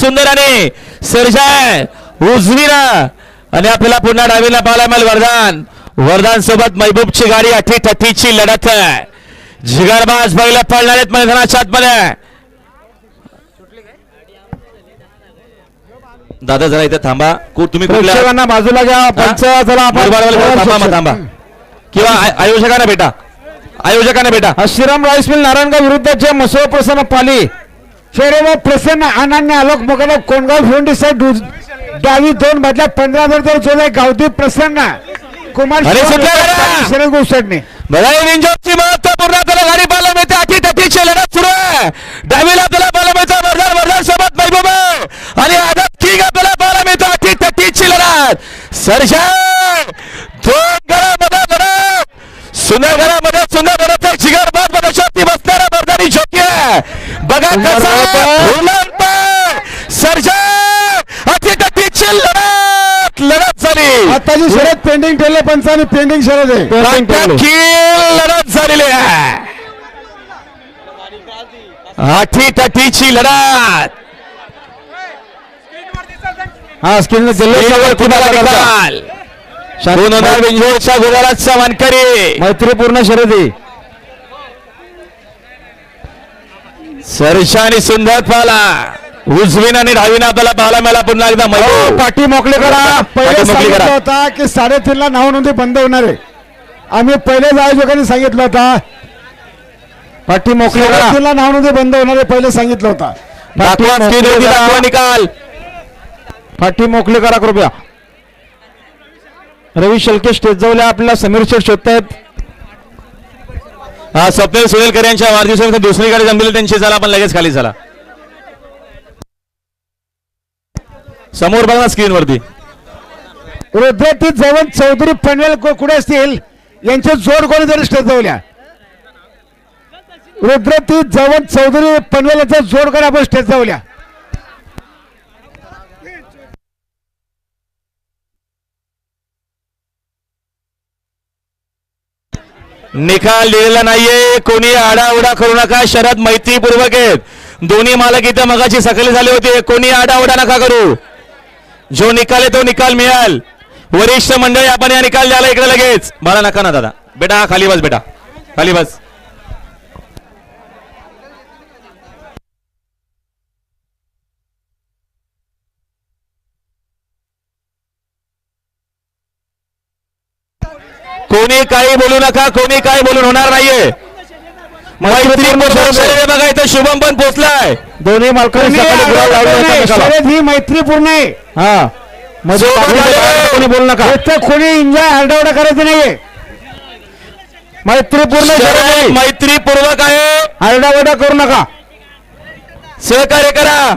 सुंदर आणि सर्जाय उजवीला. आणि आपल्याला पुन्हा डावीला पाहायला मिळेल वरदान. वरदान सोबत महबूबची गाडी अठी ठठीची लढत आहे. जिगरबाज बैल पडणार आहेत मैदानाच्या आतमध्ये. दादा जरा इथे थांबा. तुम्ही प्रेक्षकांना बाजूला घ्या. पंच चला आपण थांबा किंवा आय- आयोजकांना भेटा. आयोजकांना भेटा. श्रीराम राईस मिल नारायणगाव विरुद्धचे मसो प्रसन्न पाली शेरे प्रसन्न अनन्य आलोक मगन कोणगाव साहेब डावी दोन बदल्या पंधरा हजार जर जोडे गावठी प्रसन्न. कुमार! शरद गोसाडने. बघा विंजोची महत्त्वपूर्ण आपल्याला गाडी पाहायला मिळते. अटी तटीची लढत सुरू आहे. डावीला आपल्याला पाहायला मिळतं. वरदान वरदान सोबत महबूब आहे. आणि आदत किंग आपल्याला पाहायला मिळतं. अटी तटीची लढत. सरशान दोन घरामध्ये लढत. सुंदर घरामध्ये सुंदर आहे जिगर बघा सरशान अटी तटीची लढत लढत झाली. आताची शरद पेंडिंग ठेवले पंचाने पेंडिंग शरद आहे. लढत झालेली आहे. लढत. हा स्क्रीन मानकरी मैत्रीपूर्ण शरदी सरशा आणि सुंदर पाला. उजवीन आणि डावीन आपल्याला पाहायला मिळाला. पुन्हा एकदा महबूब. पाठी मोकळे करा. पहिले मोकळी सांगितलं करा. होता की साडेतीन ला नाव नोंदी बंद होणार आहे. आम्ही पहिलेच आयोजकांनी सांगितलं होता. पाठी मोकळे साडेतीन ला नाव नोंदी बंद होणार आहे पहिले सांगितलं होता. दाखवा स्क्रीनवरती दाखवा निकाल. पाठी मोकळे करा कृपया. रवी शेलके स्टेज जवळ आपल्याला समीर शेठ शोधतायत. हा स्वप्नील सुनीलकर यांच्या वाढदिवसानिमित्त दुसरी गाडी जमलेली त्यांची झाला आपण लगेच खाली झाला समोर बघा स्क्रीनवरती. रुद्रती जवळ चौधरी पनवेल कुठे असतील? यांच्या जोड कोणी तरी ठरवल्या रुद्रती जवळ चौधरी पनवेल यांचा जोड करा आपण ठरवल्या निकाल लिहिलेला नाहीये. कोणी आडाओडा करू नका. शरद मैत्रीपूर्वक आहेत. दोन्ही मालक इथं मगाची सकली झाली होती. कोणी आडाओडा नका करू. जो निकाल आहे तो निकाल मिळाल. वरिष्ठ मंडळी आपण या निकाल द्यायला इकडे लगेच. मला नका ना दादा. बेटा खाली बस बेटा. खाली बस. कोणी काही बोलू नका कोणी काही बोलून होणार नाहीये. मैत्रीपूर्ण शर्यत बघा इथं शुभम पण पोहोचलाय दोन्ही मालकांनी. शर्यत ही मैत्रीपूर्ण आहे. हा. मध्ये कोणी बोलू नका. इथं कोणी एन्जॉय आरडाओरडा करायचं नाहीये. मैत्रीपूर्ण शर्यत मैत्रीपूर्वक आहे. आरडाओरडा करू नका. सहकार्य करा.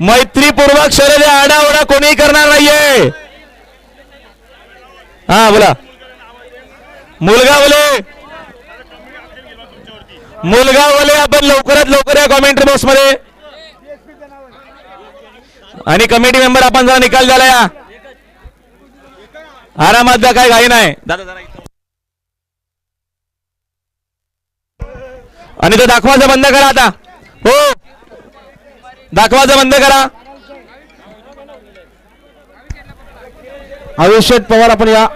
मैत्रीपूर्वक शरीर आडाओढा कोणी करणार नाहीये. हा बोला. मुलगा बोले मुलगा बोले आपण लवकरात लवकर या कॉमेंट्री बॉक्समध्ये. आणि कमिटी मेंबर आपण जरा निकाल झाला या. आरामात जा काय घाई नाही. आणि तो दाखवायचा बंद करा आता. हो. दाखवाचं बंद करा. अभिषेक पवार आपण या